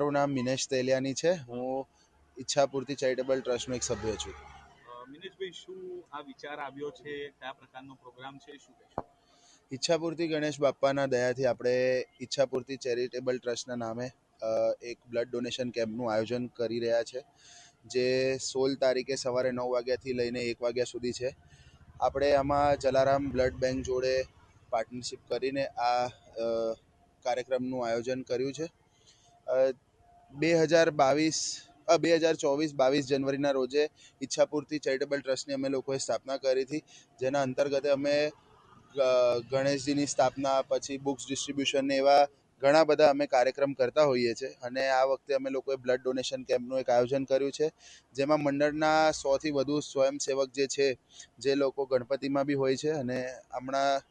મારું નામ મિનેશ તેલિયાની છે. હું ઈચ્છાપૂર્તિ ચેરિટેબલ ટ્રસ્ટનો એક સભ્ય છું. મિનેશભાઈ શું આ વિચાર આવ્યો છે? કયા પ્રકારનો પ્રોગ્રામ છે? શું ઈચ્છાપૂર્તિ ગણેશ બાપ્પાના દયાથી આપણે ઈચ્છાપૂર્તિ ચેરિટેબલ ટ્રસ્ટના નામે એક બ્લડ ડોનેશન કેમ્પનું આયોજન કરી રહ્યા છે જે સોળ તારીખે સવારે નવ વાગ્યાથી લઈને એક વાગ્યા સુધી છે. આપણે આમાં જલારામ બ્લડ બેંક જોડે પાર્ટનરશિપ કરીને આ કાર્યક્રમનું આયોજન કર્યું છે. બે હજાર બાવીસ બે હજાર ચોવીસ, બાવીસ જનવરીના રોજે ઈચ્છાપૂર્તિ ચેરિટેબલ ટ્રસ્ટની અમે લોકોએ સ્થાપના કરી હતી, જેના અંતર્ગત અમે ગણેશજીની સ્થાપના, પછી બુક્સ ડિસ્ટ્રીબ્યુશન એવા ઘણા બધા અમે કાર્યક્રમ કરતા હોઈએ છીએ. અને આ વખતે અમે લોકોએ બ્લડ ડોનેશન કેમ્પનું એક આયોજન કર્યું છે, જેમાં મંડળના સોથી વધુ સ્વયંસેવક જે છે, જે લોકો ગણપતિમાં બી હોય છે અને હમણાં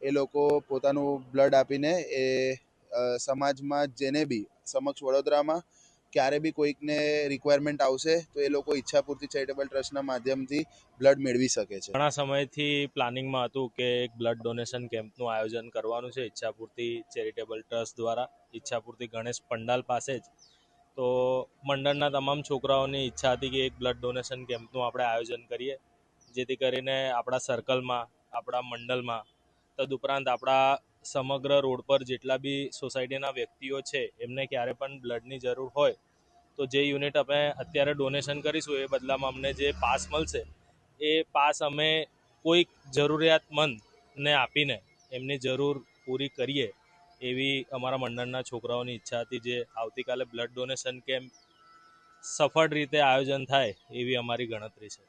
એ લોકો પોતાનું બ્લડ આપીને એ સમાજમાં જેને બી સમક્ષ વડોદરામાં ક્યારે બી કોઈકને રિક્વાયરમેન્ટ આવશે, તો એ લોકો ઈચ્છાપૂર્તિ ચેરિટેબલ ટ્રસ્ટના માધ્યમથી બ્લડ મેળવી શકે છે. ઘણા સમયથી પ્લાનિંગમાં હતું કે એક બ્લડ ડોનેશન કેમ્પનું આયોજન કરવાનું છે, ઈચ્છાપૂર્તિ ચેરિટેબલ ટ્રસ્ટ દ્વારા, ઈચ્છાપૂર્તિ ગણેશ પંડાલ પાસે જ. તો મંડળના તમામ છોકરાઓની ઈચ્છા હતી કે એક બ્લડ ડોનેશન કેમ્પનું આપણે આયોજન કરીએ, જેથી કરીને આપણા સર્કલમાં આપણા મંડળમાં, તદુપરાંત આપણા સમગ્ર રોડ પર જેટલા બી સોસાયટીના વ્યક્તિઓ છે, એમને ક્યારે પણ બ્લડની જરૂર હોય, તો જે યુનિટ અમે અત્યારે ડોનેશન કરીશું, એ બદલામાં અમને જે પાસ મળશે, એ પાસ અમે કોઈક જરૂરિયાતમંદને આપીને એમની જરૂર પૂરી કરીએ, એવી અમારા મંડળના છોકરાઓની ઈચ્છા હતી જે આવતીકાલે બ્લડ ડોનેશન કેમ્પ સફળ રીતે આયોજન થાય, એવી અમારી ગણતરી છે.